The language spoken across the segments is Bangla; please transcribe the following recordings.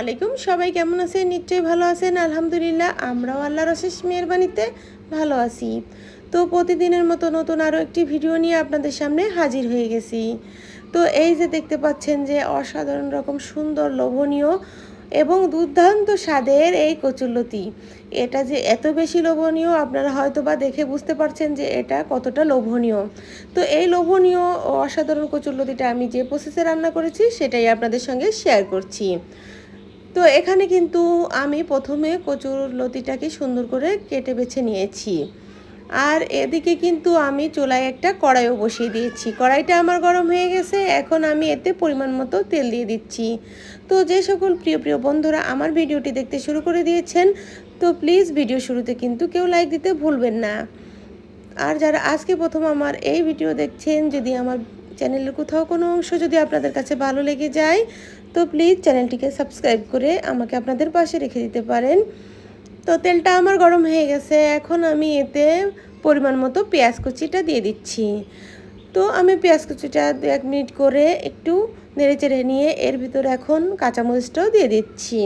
আলাইকুম। সবাই কেমন আছেন? নিশ্চয়ই ভালো আছেন। আলহামদুলিল্লাহ, আমরাও আল্লাহর অশেষ মেহরবানিতে ভালো আছি। তো প্রতিদিনের মতো নতুন আরও একটি ভিডিও নিয়ে আপনাদের সামনে হাজির হয়ে গেছি। তো এই যে দেখতে পাচ্ছেন যে অসাধারণ রকম সুন্দর লোভনীয় এবং দুর্দান্ত স্বাদের এই কচুরলতি। এটা যে এত বেশি লোভনীয়, আপনারা হয়তো বা দেখে বুঝতে পারছেন যে এটা কতটা লোভনীয়। তো এই লোভনীয় অসাধারণ কচুরলতিটা আমি যে প্রসেসে রান্না করেছি, সেটাই আপনাদের সঙ্গে শেয়ার করছি। তো এখানে কিন্তু আমি প্রথমে কচুর লতিটাকে সুন্দর করে কেটে বেছে নিয়েছি। আর এদিকে কিন্তু আমি চুলায় একটা কড়াইও বসিয়ে দিয়েছি। কড়াইটা আমার গরম হয়ে গেছে, এখন আমি এতে পরিমাণ মতো তেল দিয়ে দিচ্ছি। তো যে সকল প্রিয় প্রিয় বন্ধুরা আমার ভিডিওটি দেখতে শুরু করে দিয়েছেন, তো প্লিজ ভিডিও শুরুতে কিন্তু কেউ লাইক দিতে ভুলবেন না। আর যারা আজকে প্রথম আমার এই ভিডিও দেখছেন, যদি আমার চ্যানেলের কোথাও কোনো অংশ যদি আপনাদের কাছে ভালো লেগে যায়, তো প্লিজ চ্যানেলটিকে সাবস্ক্রাইব করে আমাকে আপনাদের পাশে রেখে দিতে পারেন। তো তেলটা আমার গরম হয়ে গেছে, এখন আমি এতে পরিমাণ মতো পেঁয়াজ কুচিটা দিয়ে দিচ্ছি। তো আমি পেঁয়াজ কুচিটা দু এক মিনিট করে একটু নেড়ে চেড়ে নিয়ে এর ভিতরে এখন কাঁচামরিচটাও দিয়ে দিচ্ছি।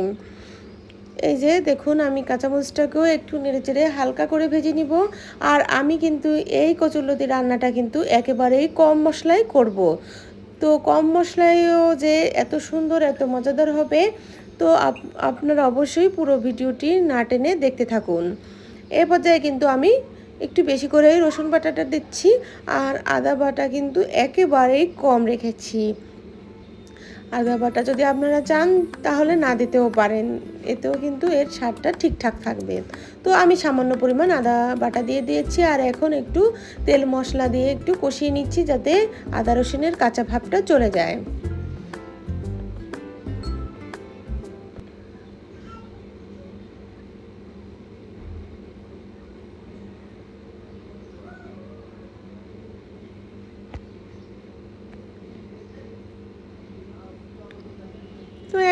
এই যে দেখুন, আমি কাঁচামরিচটাকেও একটু নেড়ে চেড়ে হালকা করে ভেজে নিব। আর আমি কিন্তু এই কচুরলতি রান্নাটা কিন্তু একেবারেই কম মশলায় করব। তো কম মশলায়ও যে এত সুন্দর, এত মজাদার হবে, তো আপনারা অবশ্যই পুরো ভিডিওটি না টেনে দেখতে থাকুন। এ পর্যায়ে কিন্তু আমি একটু বেশি করে রসুন বাটাটা দিচ্ছি, আর আদা বাটা কিন্তু একেবারেই কম রেখেছি। আদা বাটা যদি আপনারা চান, তাহলে না দিতেও পারেন। এতেও কিন্তু এর স্বাদটা ঠিকঠাক থাকবে। তো আমি সামান্য পরিমাণ আদা বাটা দিয়ে দিয়েছি, আর এখন একটু তেল মশলা দিয়ে একটু কষিয়ে নিচ্ছি যাতে আদা রসুনের কাঁচা ভাবটা চলে যায়।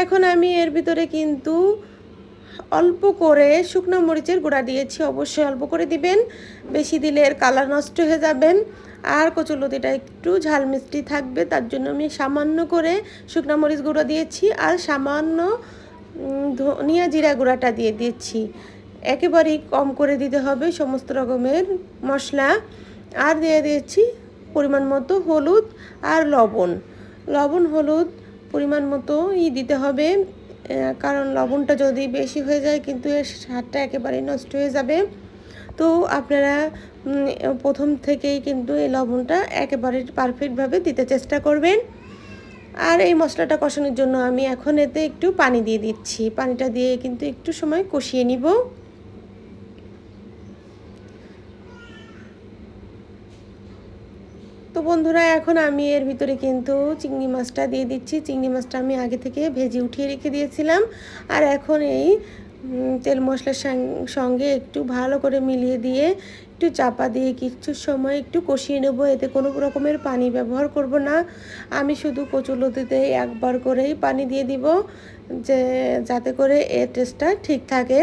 এখন আমি এর ভিতরে কিন্তু অল্প করে শুকনো মরিচের গুঁড়া দিয়েছি। অবশ্যই অল্প করে দিবেন, বেশি দিলে এর কালার নষ্ট হয়ে যাবেন। আর কচুলতিটা একটু ঝাল মিষ্টি থাকবে, তার জন্য আমি সামান্য করে শুকনো মরিচ গুঁড়ো দিয়েছি আর সামান্য ধনিয়া জিরা গুঁড়াটা দিয়ে দিয়েছি একেবারেই কম করে দিতে হবে সমস্ত রকমের মশলা। আর দিয়ে দিয়েছি পরিমাণ মতো হলুদ আর লবণ। লবণ, হলুদ পরিমাণ মতো ই দিতে হবে। কারণ লবণটা যদি বেশি হয়ে যায় কিন্তু এর স্বাদটা একেবারেই নষ্ট হয়ে যাবে। তো আপনারা প্রথম থেকেই কিন্তু এই লবণটা একেবারে পারফেক্টভাবে দিতে চেষ্টা করবেন। আর এই মশলাটা কষানোর জন্য আমি এখন এতে একটু পানি দিয়ে দিচ্ছি। পানিটা দিয়ে কিন্তু একটু সময় কষিয়ে নিব। তো বন্ধুরা, এখন আমি এর ভিতরে কিন্তু চিংড়ি মাছটা দিয়ে দিচ্ছি। চিংড়ি মাছটা আমি আগে থেকে ভেজে উঠিয়ে রেখে দিয়েছিলাম। আর এখন এই তেল মশলার সঙ্গে একটু ভালো করে মিলিয়ে দিয়ে একটু চাপা দিয়ে কিছু সময় একটু কষিয়ে নেব। এতে কোনো রকমের পানি ব্যবহার করব না। আমি শুধু কচুলতিতে একবার করেই পানি দিয়ে দিব, যে, যাতে করে এর টেস্টটা ঠিক থাকে।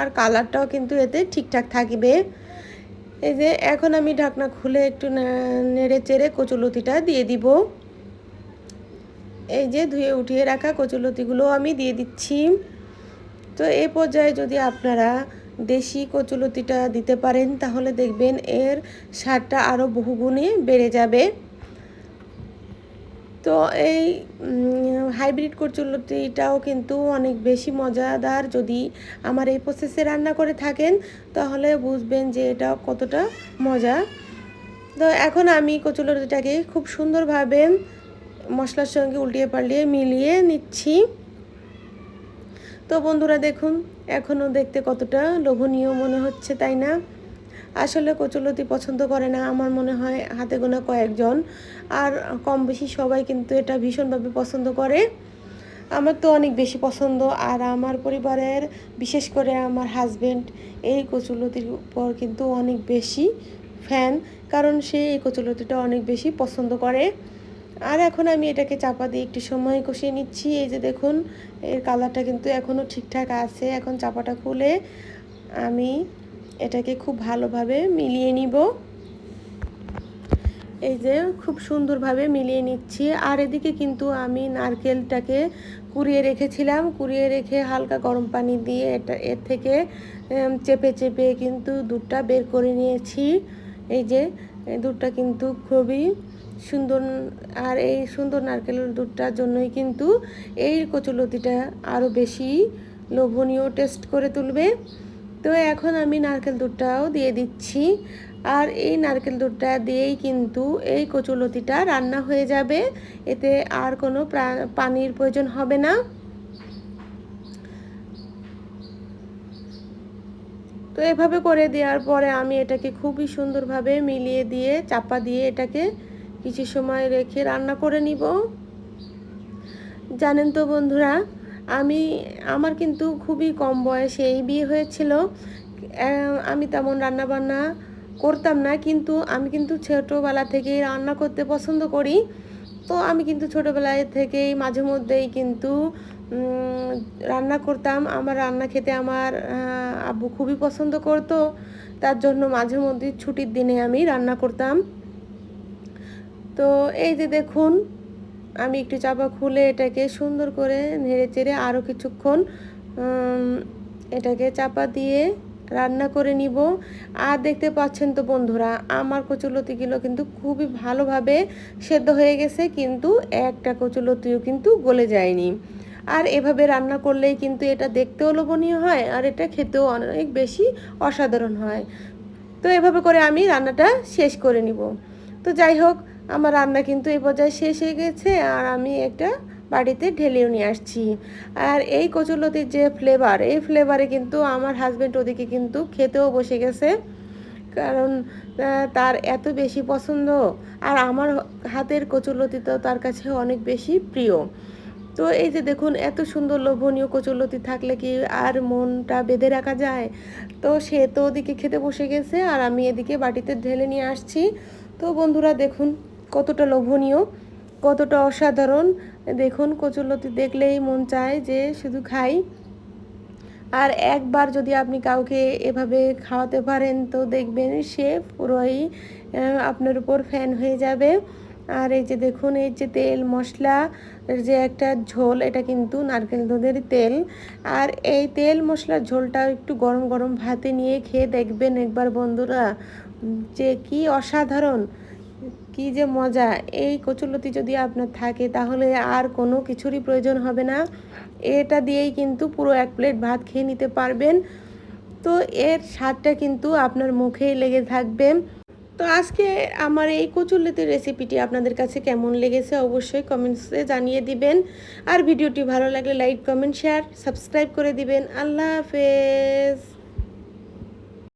আর কালারটাও কিন্তু এতে ঠিকঠাক থাকবে। এই যে এখন আমি ঢাকনা খুলে একটু নেড়ে চেড়ে কচুলতিটা দিয়ে দিব। এই যে ধুয়ে উঠিয়ে রাখা কচুলতিগুলো আমি দিয়ে দিচ্ছি। তো এ পর্যায়ে যদি আপনারা দেশি কচুলতিটা দিতে পারেন, তাহলে দেখবেন এর স্বাদটা আরও বহুগুণে বেড়ে যাবে। তো এই হাইব্রিড কচুলতিটাও কিন্তু অনেক বেশি মজাদার। যদি আমার এই প্রসেসে রান্না করে থাকেন, তাহলে বুঝবেন যে এটা কতটা মজা। তো এখন আমি কচুলতিটাকে খুব সুন্দরভাবে মশলার সঙ্গে উল্টিয়ে পাল্টিয়ে মিলিয়ে নিচ্ছি। তো বন্ধুরা দেখুন, এখনও দেখতে কতটা লোভনীয় মনে হচ্ছে, তাই না? আসলে কচুলতি পছন্দ করে না, আমার মনে হয় হাতে গোনা কয়েকজন। আর কম বেশি সবাই কিন্তু এটা ভীষণভাবে পছন্দ করে। আমার তো অনেক বেশি পছন্দ, আর আমার পরিবারের, বিশেষ করে আমার হাজব্যান্ড এই কচুলতির উপর কিন্তু অনেক বেশি ফ্যান কারণ সে এই কচুলতিটা অনেক বেশি পছন্দ করে। আর এখন আমি এটাকে চাপা দিয়ে একটু সময় কষিয়ে নিচ্ছি। এই যে দেখুন, এর কালারটা কিন্তু এখনও ঠিকঠাক আছে। এখন চাপাটা খুলে আমি এটাকে খুব ভালোভাবে মিলিয়ে নিব। এই যে খুব সুন্দরভাবে মিলিয়ে নিচ্ছি। আর এদিকে কিন্তু আমি নারকেলটাকে কুড়িয়ে রেখেছিলাম। কুড়িয়ে রেখে হালকা গরম পানি দিয়ে এটা এর থেকে চেপে চেপে কিন্তু দুধটা বের করে নিয়েছি। এই যে দুধটা কিন্তু খুবই সুন্দর, আর এই সুন্দর নারকেলের দুধটার জন্যই কিন্তু এই কচুলতিটা আরও বেশি লোভনীয় টেস্ট করে তুলবে। তো এখন আমি নারকেল দুধটাও দিয়ে দিচ্ছি। আর এই নারকেল দুধটা দিয়েই কিন্তু এই কচুলতিটা রান্না হয়ে যাবে। এতে আর কোনো পানির প্রয়োজন হবে না। তো এভাবে করে দেওয়ার পরে আমি এটাকে খুবই সুন্দরভাবে মিলিয়ে দিয়ে চাপা দিয়ে এটাকে কিছু সময় রেখে রান্না করে নিব। জানেন তো বন্ধুরা আমি, আমার কিন্তু খুবই কম বয়সে এই বিয়ে হয়েছিল। আমি তেমন রান্না বান্না করতাম না, কিন্তু আমি কিন্তু ছোটোবেলা থেকেই রান্না করতে পছন্দ করি। তো আমি কিন্তু ছোটোবেলায় থেকেই মাঝে মধ্যেই কিন্তু রান্না করতাম। আমার রান্না খেতে আমার আব্বু খুবই পছন্দ করতো। তার জন্য মাঝে মধ্যে ছুটির দিনে আমি রান্না করতাম। তো এই যে দেখুন আমি একটু চাপা খুলে এটাকে সুন্দর করে নেড়ে চেড়ে আরও কিছুক্ষণ এটাকে চাপা দিয়ে রান্না করে নিব। আর দেখতে পাচ্ছেন তো বন্ধুরা, আমার কচুলতিগুলো কিন্তু খুবই ভালোভাবে সেদ্ধ হয়ে গেছে, কিন্তু একটা কচুলতিও কিন্তু গলে যায়নি। আর এভাবে রান্না করলেই কিন্তু এটা দেখতেও লোভনীয় হয়, আর এটা খেতেও অনেক বেশি অসাধারণ হয়। তো এভাবে করে আমি রান্নাটা শেষ করে নিব। তো যাই হোক আমার রান্না কিন্তু এই পর্যায়ে শেষ হয়ে গেছে আর আমি একটা বাড়িতে ঢেলেও নিয়ে আসছি। আর এই কচুলতির যে ফ্লেভার এই ফ্লেভারে কিন্তু আমার হাজব্যান্ড ওদিকে কিন্তু খেতেও বসে গেছে। কারণ তার এত বেশি পছন্দ আর আমার হাতের কচুলতি তো তার কাছে অনেক বেশি প্রিয়। তো এই যে দেখুন, এত সুন্দর লোভনীয় কচুলতি থাকলে কি আর মনটা বেঁধে রাখা যায়? তো সে তো ওদিকে খেতে বসে গেছে আর আমি এদিকে বাটিতে ঢেলে নিয়ে আসছি। তো বন্ধুরা দেখুন কতটা লোভনীয়, কতটা অসাধারণ। দেখুন কচুলতি দেখলেই মন চায় যে শুধু খাই। আর একবার যদি আপনি কাউকে এভাবে খাওয়াতে পারেন, তো দেখবেন সে পুরোই আপনার উপর ফ্যান হয়ে যাবে। আর এই যে দেখুন, এই যে তেল, মশলা যে একটা ঝোল, এটা কিন্তু নারকেল দুধের তেল। আর এই তেল, মশলার ঝোলটা একটু গরম গরম ভাতে নিয়ে খেয়ে দেখবেন একবার বন্ধুরা, যে কি অসাধারণ। কি যে মজা। এই কচুলতি যদি আপনার থাকে, তাহলে আর কোনো কিছুরই প্রয়োজন হবে না। এটা দিয়েই কিন্তু পুরো এক প্লেট ভাত খেয়ে নিতে পারবেন। তো এর স্বাদটা কিন্তু আপনার মুখেই লেগে থাকবে। তো আজকে আমার এই কচুরলতির রেসিপিটি আপনাদের কাছে কেমন লেগেছে অবশ্যই কমেন্টসে জানিয়ে দিবেন। আর ভিডিওটি ভালো লাগলে লাইক, কমেন্ট, শেয়ার, সাবস্ক্রাইব করে দিবেন। আল্লাহ হাফেজ।